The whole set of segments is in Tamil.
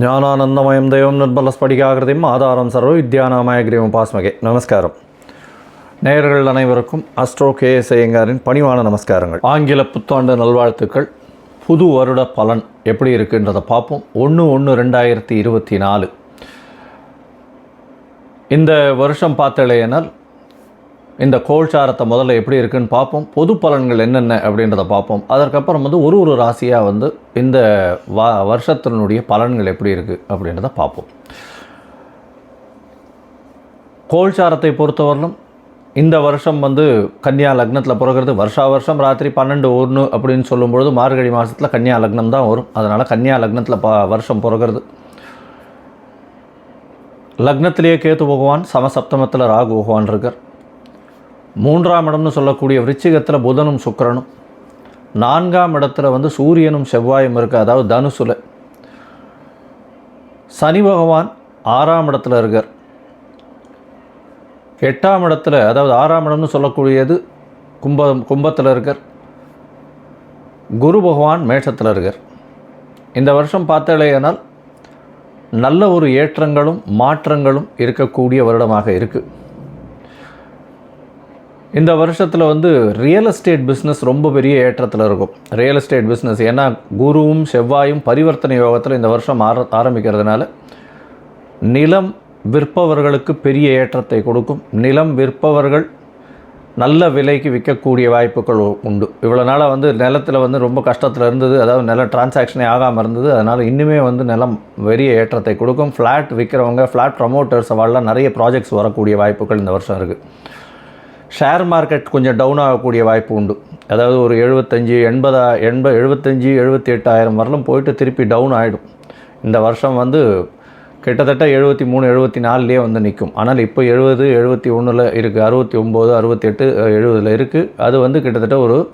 ஞானானந்தமயம் தெய்வம் நிர்மல ஸ்படிகாகிருதியும் ஆதாரம் சர்வ வித்யானாமய கிரீவம் பாஸ்மகே. நமஸ்காரம். நேயர்கள் அனைவருக்கும் அஸ்ட்ரோ கே எஸ் ஐயங்காரின் பணிவான நமஸ்காரங்கள். ஆங்கில புத்தாண்டு நல்வாழ்த்துக்கள். புது வருட பலன் எப்படி இருக்குன்றதை பார்ப்போம். ஒன்று ஒன்று ரெண்டாயிரத்தி இருபத்தி நாலு. இந்த வருஷம் பார்த்தலையினால் இந்த கோல்சாரத்தை முதல்ல எப்படி இருக்குன்னு பார்ப்போம். பொது பலன்கள் என்னென்ன அப்படின்றத பார்ப்போம். அதற்கப்புறம் வந்து ஒரு ஒரு ராசியாக வந்து இந்த வ வருஷத்தினுடைய பலன்கள் எப்படி இருக்குது அப்படின்றத பார்ப்போம். கோல்சாரத்தை பொறுத்தவரையிலும் இந்த வருஷம் வந்து கன்னியா லக்னத்தில் பிறகுறது. வருஷா வருஷம் ராத்திரி பன்னெண்டு ஒன்று அப்படின்னு சொல்லும்பொழுது மார்கழி மாதத்தில் கன்னியா லக்னம் தான் வரும். அதனால் கன்னியா லக்னத்தில் ப வருஷம் பிறகுறது. லக்னத்திலேயே கேத்து பகவான் சமசப்தமத்தில் ராகு பகவான் இருக்கார். மூன்றாம் இடம்னு சொல்லக்கூடிய விருச்சிகத்தில் புதனும் சுக்கிரனும். நான்காம் இடத்துல வந்து சூரியனும் செவ்வாயும் இருக்குது அதாவது தனுசுல. சனி பகவான் ஆறாம் இடத்துல இருக்கார். எட்டாம் இடத்துல அதாவது ஆறாம் இடம்னு சொல்லக்கூடியது கும்பம் கும்பத்தில் இருக்கார். குரு பகவான் மேஷத்தில் இருக்கார். இந்த வருஷம் பார்த்தாலேயானால் நல்ல ஒரு ஏற்றங்களும் மாற்றங்களும் இருக்கக்கூடிய வருடமாக இருக்குது இந்த வருஷத்தில் வந்து ரியல் எஸ்டேட் பிஸ்னஸ் ரொம்ப பெரிய ஏற்றத்தில் இருக்கும். ரியல் எஸ்டேட் பிஸ்னஸ் ஏன்னா குருவும் செவ்வாயும் பரிவர்த்தனை யோகத்தில் இந்த வருஷம் ஆர ஆரம்பிக்கிறதுனால நிலம் விற்பவர்களுக்கு பெரிய ஏற்றத்தை கொடுக்கும். நிலம் விற்பவர்கள் நல்ல விலைக்கு விற்கக்கூடிய வாய்ப்புகள் உண்டு. இவ்வளோ நாளாக வந்து நிலத்தில் வந்து ரொம்ப கஷ்டத்தில் இருந்தது. அதாவது நில டிரான்சாக்ஷனே ஆகாமல் இருந்தது. அதனால் இன்னுமே வந்து நிலம் பெரிய ஏற்றத்தை கொடுக்கும். ஃப்ளாட் விற்கிறவங்க ஃப்ளாட் ப்ரமோட்டர்ஸ் அவெல்லாம் நிறைய ப்ராஜெக்ட்ஸ் வரக்கூடிய வாய்ப்புகள் இந்த வருஷம் இருக்குது ஷேர் மார்க்கெட் கொஞ்சம் டவுன் ஆகக்கூடிய வாய்ப்பு உண்டு. அதாவது ஒரு எழுபத்தஞ்சி எண்பதா எண்ப எழுபத்தஞ்சி எழுபத்தி எட்டாயிரம் வரலும் போயிட்டு திருப்பி டவுன் ஆகிடும் இந்த வருஷம் வந்து கிட்டத்தட்ட எழுபத்தி மூணு எழுபத்தி நாலுலேயே வந்து நிற்கும் ஆனால் இப்போ எழுபது எழுபத்தி ஒன்றில் இருக்குது அறுபத்தி ஒம்பது அறுபத்தெட்டு எழுபதில் இருக்குது அது வந்து கிட்டத்தட்ட ஒரு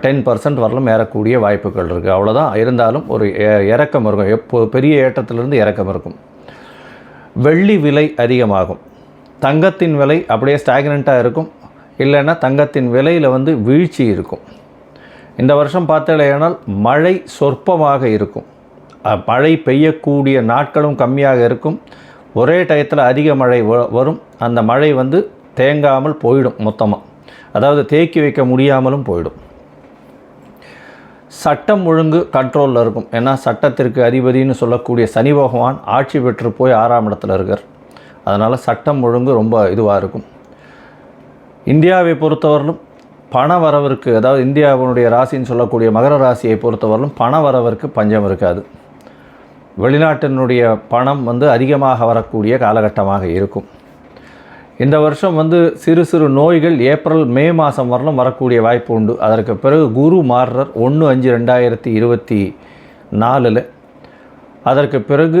டென் பர்சன்ட் வரலும் ஏறக்கூடிய வாய்ப்புகள் இருக்குது அவ்வளோதான் இருந்தாலும் ஒரு எ- இறக்கம் இருக்கும். எப்போ பெரிய ஏற்றத்திலிருந்து இறக்கம் இருக்கும். வெள்ளி விலை அதிகமாகும். தங்கத்தின் விலை அப்படியே ஸ்டாக்னண்ட்டாக இருக்கும். இல்லைன்னா தங்கத்தின் விலையில் வந்து வீழ்ச்சி இருக்கும். இந்த வருஷம் பார்த்தலையானால் மழை சொற்பமாக இருக்கும். மழை பெய்யக்கூடிய நாட்களும் கம்மியாக இருக்கும். ஒரே டயத்தில் அதிக மழை வ- வரும். அந்த மழை வந்து தேங்காமல் போயிடும் மொத்தமாக அதாவது தேக்கி வைக்க முடியாமலும் போயிடும். சட்டம் ஒழுங்கு கண்ட்ரோலில் இருக்கும். ஏன்னா சட்டத்திற்கு அதிபதின்னு சொல்லக்கூடிய சனி பகவான் ஆட்சி பெற்று போய் ஆறாம் இடத்துல இருக்கார். அதனால் சட்டம் ஒழுங்கு ரொம்ப இதுவாக இருக்கும். இந்தியாவை பொறுத்தவரையிலும் பண வரவிற்கு அதாவது இந்தியாவினுடைய ராசின்னு சொல்லக்கூடிய மகர ராசியை பொறுத்தவரையிலும் பண வரவிற்கு பஞ்சம் இருக்காது. வெளிநாட்டினுடைய பணம் வந்து அதிகமாக வரக்கூடிய காலகட்டமாக இருக்கும். இந்த வருஷம் வந்து சிறு சிறு நோய்கள் ஏப்ரல் மே மாதம் வரலும் வரக்கூடிய வாய்ப்பு உண்டு. அதற்கு பிறகு குரு மாறுறர். ஒன்று அஞ்சு ரெண்டாயிரத்தி இருபத்தி நாலில். அதற்கு பிறகு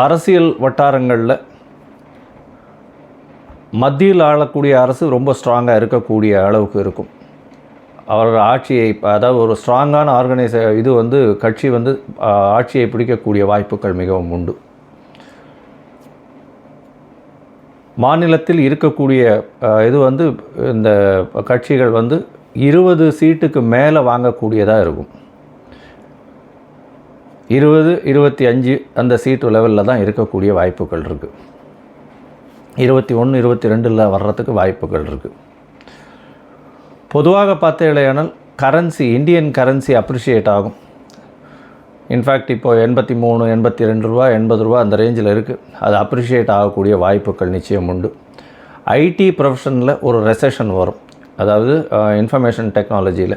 அரசியல் வட்டாரங்களில் மத்தியில் ஆளக்கூடிய அரசு ரொம்ப ஸ்ட்ராங்காக இருக்கக்கூடிய அளவுக்கு இருக்கும். அவரோட ஆட்சியை அதாவது ஒரு ஸ்ட்ராங்கான ஆர்கனைச இது வந்து கட்சி வந்து ஆட்சியை பிடிக்கக்கூடிய வாய்ப்புகள் மிகவும் உண்டு. மாநிலத்தில் இருக்கக்கூடிய இது வந்து இந்த கட்சிகள் வந்து இருபது சீட்டுக்கு மேலே வாங்கக்கூடியதாக இருக்கும். இருபது இருபத்தி அஞ்சு அந்த சீட்டு லெவலில் தான் இருக்கக்கூடிய வாய்ப்புகள் இருக்குது இருபத்தி ஒன்று இருபத்தி ரெண்டில் வர்றதுக்கு வாய்ப்புகள் இருக்குது பொதுவாக பார்த்தீங்களேனால் கரன்சி இந்தியன் கரன்சி அப்ரிஷியேட் ஆகும். இன்ஃபேக்ட் இப்போது எண்பத்தி மூணு எண்பத்தி ரெண்டு ரூபா எண்பது ரூபா அந்த ரேஞ்சில் இருக்குது அது அப்ரிஷியேட் ஆகக்கூடிய வாய்ப்புகள் நிச்சயம் உண்டு. ஐடி ப்ரொஃபஷனில் ஒரு ரெசெஷன் வரும். அதாவது uh, இன்ஃபர்மேஷன் டெக்னாலஜியில்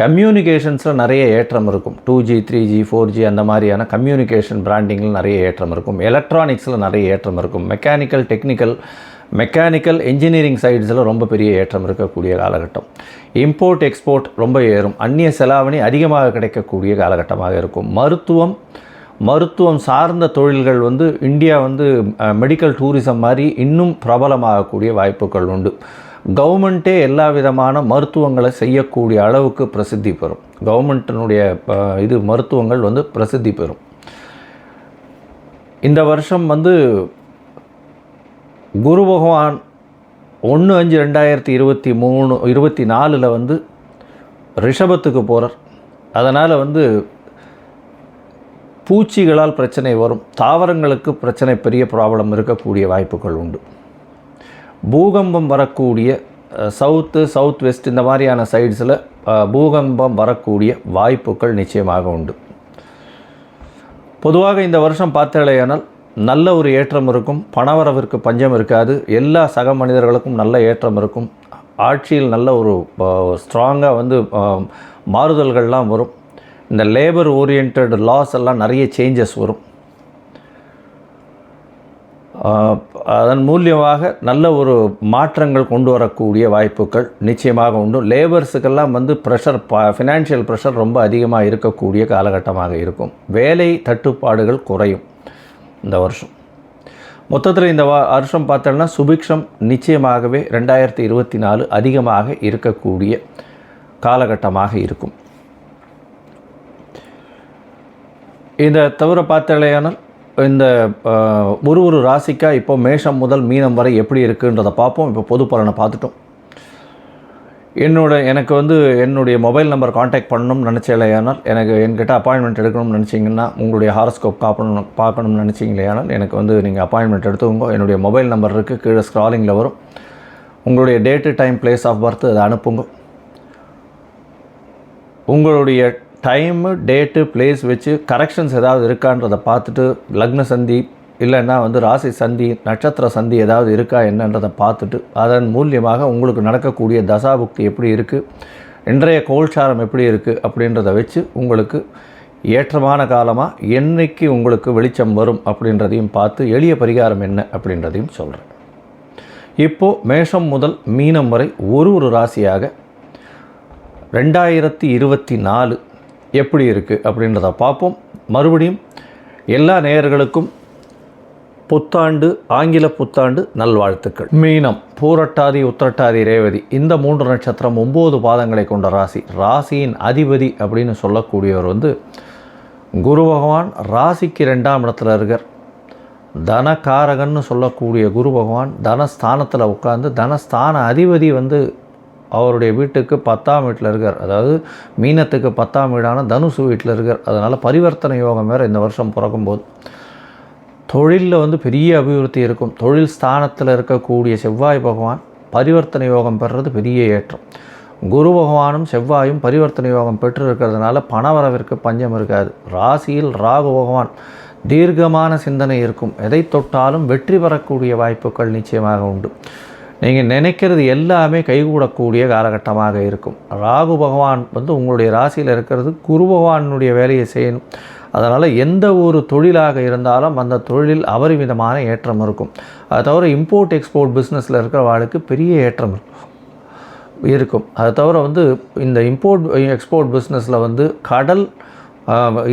கம்யூனிகேஷன்ஸில் நிறைய ஏற்றம் இருக்கும். Two G three G four G அந்த மாதிரியான கம்யூனிகேஷன் பிராண்டிங்கில் நிறைய ஏற்றம் இருக்கும். எலக்ட்ரானிக்ஸில் நிறைய ஏற்றம் இருக்கும். மெக்கானிக்கல் டெக்னிக்கல் மெக்கானிக்கல் இன்ஜினியரிங் சைட்ஸில் ரொம்ப பெரிய ஏற்றம் இருக்கக்கூடிய காலகட்டம். இம்போர்ட் எக்ஸ்போர்ட் ரொம்ப ஏறும். அந்நிய செலாவணி அதிகமாக கிடைக்கக்கூடிய காலகட்டமாக இருக்கும். மருத்துவம் மருத்துவம் சார்ந்த தொழில்கள் வந்து இந்தியா வந்து மெடிக்கல் டூரிசம் மாதிரி இன்னும் பிரபலமாகக்கூடிய வாய்ப்புகள் உண்டு. கவர்மெண்ட்டே எல்லா விதமான மருத்துவங்களை செய்யக்கூடிய அளவுக்கு பிரசித்தி பெறும். கவர்மெண்ட்டினுடைய இது மருத்துவங்கள் வந்து பிரசித்தி பெறும். இந்த வருஷம் வந்து குரு பகவான் ஒன்று அஞ்சு ரெண்டாயிரத்தி இருபத்தி மூணு இருபத்தி நாலில் வந்து ரிஷபத்துக்கு போகிறார் அதனால் வந்து பூச்சிகளால் பிரச்சனை வரும். தாவரங்களுக்கு பிரச்சனை பெரிய ப்ராப்ளம் இருக்கக்கூடிய வாய்ப்புகள் உண்டு. பூகம்பம் வரக்கூடிய சவுத்து சவுத் வெஸ்ட் இந்த மாதிரியான சைட்ஸில் பூகம்பம் வரக்கூடிய வாய்ப்புகள் நிச்சயமாக உண்டு. பொதுவாக இந்த வருஷம் பார்த்தாலேயானால் நல்ல ஒரு ஏற்றம் இருக்கும் பணவரவிற்கு பஞ்சம் இருக்காது எல்லா சக மனிதர்களுக்கும் நல்ல ஏற்றம் இருக்கும் ஆட்சியில் நல்ல ஒரு ஸ்ட்ராங்காக வந்து மாறுதல்கள்லாம் வரும் இந்த லேபர் ஓரியன்ட் லாஸ் எல்லாம் நிறைய சேஞ்சஸ் வரும். அதன் மூலியமாக நல்ல ஒரு மாற்றங்கள் கொண்டு வரக்கூடிய வாய்ப்புகள் நிச்சயமாக உண்டு. லேபர்ஸுக்கெல்லாம் வந்து ப்ரெஷர் ப ஃபினான்ஷியல் ப்ரெஷர் ரொம்ப அதிகமாக இருக்கக்கூடிய காலகட்டமாக இருக்கும். வேலை தட்டுப்பாடுகள் குறையும் இந்த வருஷம். மொத்தத்தில் இந்த வருஷம் பார்த்தோம்னா சுபிக்ஷம் நிச்சயமாகவே ரெண்டாயிரத்தி இருபத்தி நாலு அதிகமாக இருக்கக்கூடிய காலகட்டமாக இருக்கும். இந்த தவிர பார்த்தாலேயானால் இந்த ஒரு ஒரு ராசிக்காக இப்போ மேஷம் முதல் மீனம் வரை எப்படி இருக்குன்றதை பார்ப்போம். இப்போ பொது பலனை பார்த்துட்டோம். என்னோட எனக்கு வந்து என்னுடைய மொபைல் நம்பர் காண்டாக்ட் பண்ணணும்னு நினச்சேலையானால் எனக்கு என்கிட்ட அப்பாயின்மெண்ட் எடுக்கணும்னு நினச்சிங்கன்னா உங்களுடைய ஹாரஸ்கோப் காப்பணும் பார்க்கணும்னு நினச்சிங்களேயானால் எனக்கு வந்து நீங்கள் அப்பாயின்மெண்ட் எடுத்துக்கோங்க. என்னுடைய மொபைல் நம்பர் இருக்குது கீழே ஸ்க்ராலிங்கில் வரும். உங்களுடைய date time place of birth அதை அனுப்புங்க. உங்களுடைய டைமு டேட்டு பிளேஸ் வச்சு கரெக்ஷன்ஸ் ஏதாவது இருக்கான்றதை பார்த்துட்டு லக்ன சந்தி இல்லைன்னா வந்து ராசி சந்தி நட்சத்திர சந்தி ஏதாவது இருக்கா என்னன்றதை பார்த்துட்டு அதன் மூலியமாக உங்களுக்கு நடக்கக்கூடிய தசாபுக்தி எப்படி இருக்குது இன்றைய கோல்சாரம் எப்படி இருக்குது அப்படின்றத வச்சு உங்களுக்கு ஏற்றமான காலமாக என்றைக்கு உங்களுக்கு வெளிச்சம் வரும் அப்படின்றதையும் பார்த்து எளிய பரிகாரம் என்ன அப்படின்றதையும் சொல்கிறேன் இப்போது மேஷம் முதல் மீனம் வரை ஒரு ஒரு ராசியாக ரெண்டாயிரத்தி இருபத்தி நாலு எப்படி இருக்குது அப்படின்றத பார்ப்போம். மறுபடியும் எல்லா நேயர்களுக்கும் புத்தாண்டு ஆங்கில புத்தாண்டு நல்வாழ்த்துக்கள். மீனம் பூரட்டாதி உத்திரட்டாதி ரேவதி இந்த மூன்று நட்சத்திரம் ஒம்பது பாதங்களை கொண்ட ராசி. ராசியின் அதிபதி அப்படின்னு சொல்லக்கூடியவர் வந்து குரு பகவான். ராசிக்கு ரெண்டாம் இடத்துல இருக்கார். தனகாரகன்னு சொல்லக்கூடிய குரு பகவான் தனஸ்தானத்தில் உட்காந்து தனஸ்தான அதிபதி வந்து அவருடைய வீட்டுக்கு பத்தாம் வீட்டில் இருக்கார். அதாவது மீனத்துக்கு பத்தாம் வீடான தனுசு வீட்டில் இருக்கார். அதனால் பரிவர்த்தனை யோகம் வேறு இந்த வருஷம் பிறக்கும்போது. தொழிலில் வந்து பெரிய அபிவிருத்தி இருக்கும். தொழில் ஸ்தானத்தில் இருக்கக்கூடிய செவ்வாய் பகவான் பரிவர்த்தனை யோகம் பெறுறது பெரிய ஏற்றம். குரு பகவானும் செவ்வாயும் பரிவர்த்தனை யோகம் பெற்று இருக்கிறதுனால பணவரவிற்கு பஞ்சம் இருக்காது. ராசியில் ராகு பகவான் தீர்க்கமான சிந்தனை இருக்கும். எதை தொட்டாலும் வெற்றி பெறக்கூடிய வாய்ப்புகள் நிச்சயமாக உண்டு. நீங்கள் நினைக்கிறது எல்லாமே கைகூடக்கூடிய காலகட்டமாக இருக்கும். ராகு பகவான் வந்து உங்களுடைய ராசியில் இருக்கிறது குரு பகவானுடைய வேலையை செய்யணும். அதனால் எந்த ஒரு தொழிலாக இருந்தாலும் அந்த தொழிலில் அபரிமிதமான ஏற்றம் இருக்கும். அதை தவிர இம்போர்ட் எக்ஸ்போர்ட் பிஸ்னஸில் இருக்கிறவாளுக்கு பெரிய ஏற்றம் இருக்கும். இருக்கும் அதை தவிர வந்து இந்த இம்போர்ட் எக்ஸ்போர்ட் பிஸ்னஸில் வந்து கடல்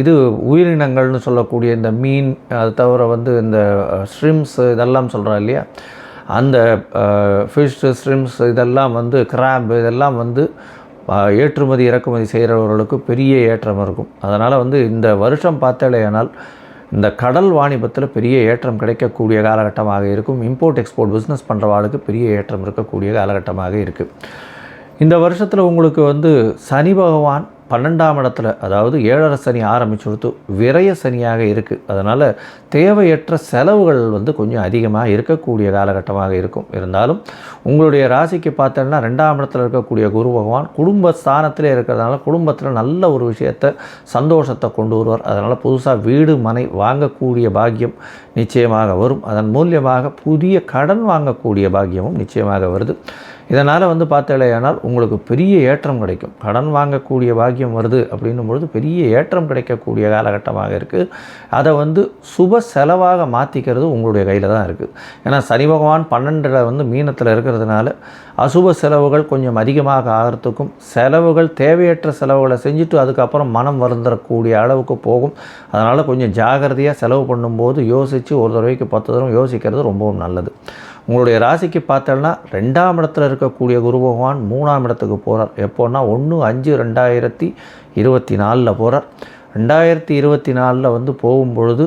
இது உயிரினங்கள்னு சொல்லக்கூடிய இந்த மீன் அது தவிர வந்து இந்த ஸ்ட்ரிம்ஸ் இதெல்லாம் சொல்கிறோம் இல்லையா? அந்த ஃபிஷ் ஸ்ட்ரிம்ஸ் இதெல்லாம் வந்து கிராம்பு இதெல்லாம் வந்து ஏற்றுமதி இறக்குமதி செய்கிறவர்களுக்கு பெரிய ஏற்றம் இருக்கும். அதனால் வந்து இந்த வருஷம் பார்த்தாலேயானால் இந்த கடல் வாணிபத்தில் பெரிய ஏற்றம் கிடைக்கக்கூடிய காலகட்டமாக இருக்கும். இம்போர்ட் எக்ஸ்போர்ட் பிஸ்னஸ் பண்ணுறவாளுக்கு பெரிய ஏற்றம் இருக்கக்கூடிய காலகட்டமாக இருக்குது இந்த வருஷத்தில் உங்களுக்கு வந்து சனி பகவான் பன்னெண்டாம் இடத்துல அதாவது ஏழரை சனி ஆரம்பிச்சுடுத்து விரய சனியாக இருக்குது அதனால் தேவையற்ற செலவுகள் வந்து கொஞ்சம் அதிகமாக இருக்கக்கூடிய காலகட்டமாக இருக்கும். இருந்தாலும் உங்களுடைய ராசிக்கு பார்த்தோன்னா ரெண்டாம் இடத்துல இருக்கக்கூடிய குரு பகவான் குடும்ப ஸ்தானத்திலே இருக்கிறதுனால குடும்பத்தில் நல்ல ஒரு விஷயத்தை சந்தோஷத்தை கொண்டு வருவார். அதனால் புதுசாக வீடு மனை வாங்கக்கூடிய பாக்கியம் நிச்சயமாக வரும். அதன் மூலியமாக புதிய கடன் வாங்கக்கூடிய பாக்கியமும் நிச்சயமாக வருது. இதனால் வந்து பார்த்தேனால் உங்களுக்கு பெரிய ஏற்றம் கிடைக்கும். கடன் வாங்கக்கூடிய பாக்கியம் வருது அப்படின்னும் பொழுது பெரிய ஏற்றம் கிடைக்கக்கூடிய காலகட்டமாக இருக்குது அதை வந்து சுப செலவாக மாற்றிக்கிறது உங்களுடைய கையில் தான் இருக்குது ஏன்னா சனி பகவான் பன்னெண்டில் வந்து மீனத்தில் இருக்கிறதுனால அசுப செலவுகள் கொஞ்சம் அதிகமாக ஆகிறதுக்கும் செலவுகள் தேவையற்ற செலவுகளை செஞ்சுட்டு அதுக்கப்புறம் மனம் வருந்தரக்கூடிய அளவுக்கு போகும். அதனால் கொஞ்சம் ஜாகிரதையாக செலவு பண்ணும்போது யோசித்து ஒரு தடவைக்கு பத்து தடவை யோசிக்கிறது ரொம்பவும் நல்லது. உங்களுடைய ராசிக்கு பார்த்தோன்னா ரெண்டாம் இடத்துல இருக்கக்கூடிய குரு பகவான் மூணாம் இடத்துக்கு போகிறார் எப்போன்னா ஒன்று அஞ்சு ரெண்டாயிரத்தி இருபத்தி நாலில் போகிறார் ரெண்டாயிரத்தி இருபத்தி நாலில் வந்து போகும்பொழுது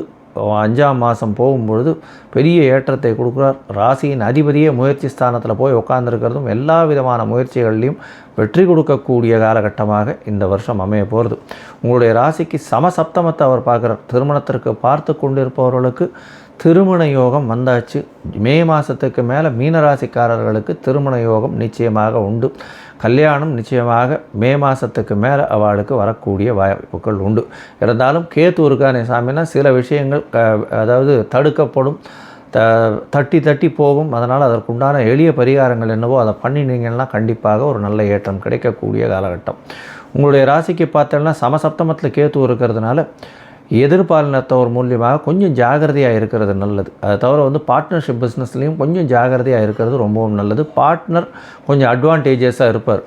அஞ்சாம் மாதம் போகும்பொழுது பெரிய ஏற்றத்தை கொடுக்குறார். ராசியின் அதிபதியே முயற்சி ஸ்தானத்தில் போய் உட்காந்துருக்கிறதும் எல்லா விதமான முயற்சிகள்லையும் வெற்றி கொடுக்கக்கூடிய காலகட்டமாக இந்த வருஷம் அமைய போகிறது உங்களுடைய ராசிக்கு சமசப்தமத்தை அவர் பார்க்குறார். திருமணத்திற்கு பார்த்து கொண்டிருப்பவர்களுக்கு திருமண யோகம் வந்தாச்சு. மே மாதத்துக்கு மேலே மீனராசிக்காரர்களுக்கு திருமண யோகம் நிச்சயமாக உண்டு. கல்யாணம் நிச்சயமாக மே மாதத்துக்கு மேலே அவளுக்கு வரக்கூடிய வாய்ப்புகள் உண்டு. இருந்தாலும் கேத்து இருக்கானே சாமினா சில விஷயங்கள் அதாவது தடுக்கப்படும் த தட்டி தட்டி போகும். அதனால் அதற்குண்டான எளிய பரிகாரங்கள் என்னவோ அதை பண்ணினீங்கன்னா கண்டிப்பாக ஒரு நல்ல ஏற்றம் கிடைக்கக்கூடிய காலகட்டம். உங்களுடைய ராசிக்கு பார்த்தோன்னா சமசப்தமத்தில் கேத்து இருக்கிறதுனால எதிர்பாலினத்தவர் மூலியமாக கொஞ்சம் ஜாகிரதையாக இருக்கிறது நல்லது. அதை தவிர வந்து பார்ட்னர்ஷிப் பிஸ்னஸ்லேயும் கொஞ்சம் ஜாகிரதையாக இருக்கிறது ரொம்பவும் நல்லது. பார்ட்னர் கொஞ்சம் அட்வான்டேஜஸாக இருப்பார்.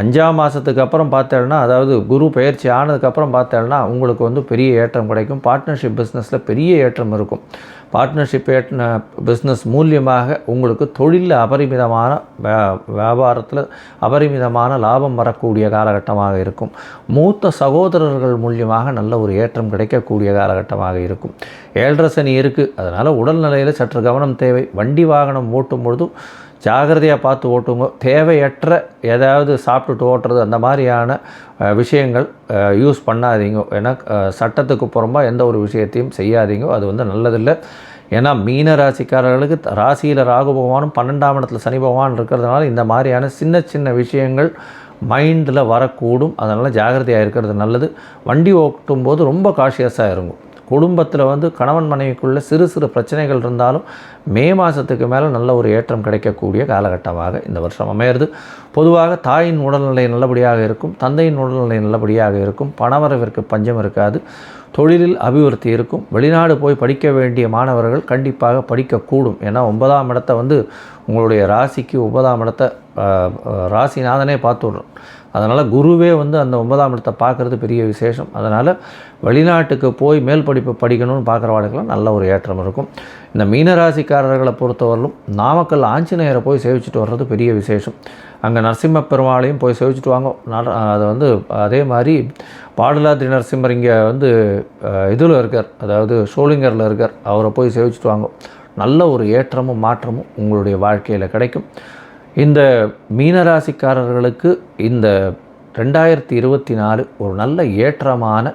அஞ்சாம் மாதத்துக்கு அப்புறம் பார்த்தேன்னா அதாவது குரு பயிற்சி ஆனதுக்கப்புறம் பார்த்தேன்னா உங்களுக்கு வந்து பெரிய ஏற்றம் கிடைக்கும். பார்ட்னர்ஷிப் பிஸ்னஸில் பெரிய ஏற்றம் இருக்கும். பார்ட்னர்ஷிப் ஏற்ற பிஸ்னஸ் மூலியமாக உங்களுக்கு தொழிலில் அபரிமிதமான வியாபாரத்தில் அபரிமிதமான லாபம் வரக்கூடிய காலகட்டமாக இருக்கும். மூத்த சகோதரர்கள் மூலியமாக நல்ல ஒரு ஏற்றம் கிடைக்கக்கூடிய காலகட்டமாக இருக்கும். ஏழரை சனி இருக்குது அதனால் உடல்நிலையில் சற்று கவனம் தேவை. வண்டி வாகனம் ஓட்டும் பொழுதும் ஜாகிரதையாக பார்த்து ஓட்டுங்க. தேவையற்ற ஏதாவது சாப்பிட்டுட்டு ஓட்டுறது அந்த மாதிரியான விஷயங்கள் யூஸ் பண்ணாதீங்க. ஏன்னா சட்டத்துக்கு புறம்பாக எந்த ஒரு விஷயத்தையும் செய்யாதீங்க. அது வந்து நல்லதில்லை. ஏன்னா மீன ராசிக்காரர்களுக்கு ராசியில் ராகு பகவானும் பன்னெண்டாம் இடத்துல சனி பகவான் இருக்கிறதுனால இந்த மாதிரியான சின்ன சின்ன விஷயங்கள் மைண்டில் வரக்கூடும். அதனால் ஜாகிரதையாக இருக்கிறது நல்லது. வண்டி ஓட்டும் போது ரொம்ப காஷியஸாக இருக்கும் குடும்பத்தில் வந்து கணவன் மனைவிக்குள்ளே சிறு சிறு பிரச்சனைகள் இருந்தாலும் மே மாதத்துக்கு மேலே நல்ல ஒரு ஏற்றம் கிடைக்கக்கூடிய காலகட்டமாக இந்த வருஷம் அமையிறது. பொதுவாக தாயின் உடல்நிலை நல்லபடியாக இருக்கும் தந்தையின் உடல்நிலை நல்லபடியாக இருக்கும் பணவரவிற்கு பஞ்சம் இருக்காது தொழிலில் அபிவிருத்தி இருக்கும் வெளிநாடு போய் படிக்க வேண்டிய மாணவர்கள் கண்டிப்பாக படிக்கக்கூடும் ஏன்னா ஒன்பதாம் இடத்தை வந்து உங்களுடைய ராசிக்கு ஒன்பதாம் இடத்தை ராசிநாதனே பார்த்து விட்றோம் அதனால் குருவே வந்து அந்த ஒன்பதாம் இடத்தை பார்க்குறது பெரிய விசேஷம். அதனால் வெளிநாட்டுக்கு போய் மேல் படிப்பு படிக்கணும்னு பார்க்குறவாளுக்கெல்லாம் நல்ல ஒரு ஏற்றம் இருக்கும். இந்த மீனராசிக்காரர்களை பொறுத்தவரையிலும் நாமக்கல் ஆஞ்சநேயரை போய் சேவிச்சுட்டு வர்றது பெரிய விசேஷம். அங்கே நரசிம்ம பெருமாளையும் போய் சேவிச்சுட்டு வாங்க. அதை வந்து அதே மாதிரி பாடலாத்ரி நரசிம்மர் இங்கே வந்து இதில் இருக்கார். அதாவது ஷோலிங்கரில் இருக்கார். அவரை போய் சேவிச்சுட்டு வாங்க. நல்ல ஒரு ஏற்றமும் மாற்றமும் உங்களுடைய வாழ்க்கையில் கிடைக்கும். இந்த மீனராசிக்காரர்களுக்கு இந்த ரெண்டாயிரத்தி இருபத்தி நாலு ஒரு நல்ல ஏற்றமான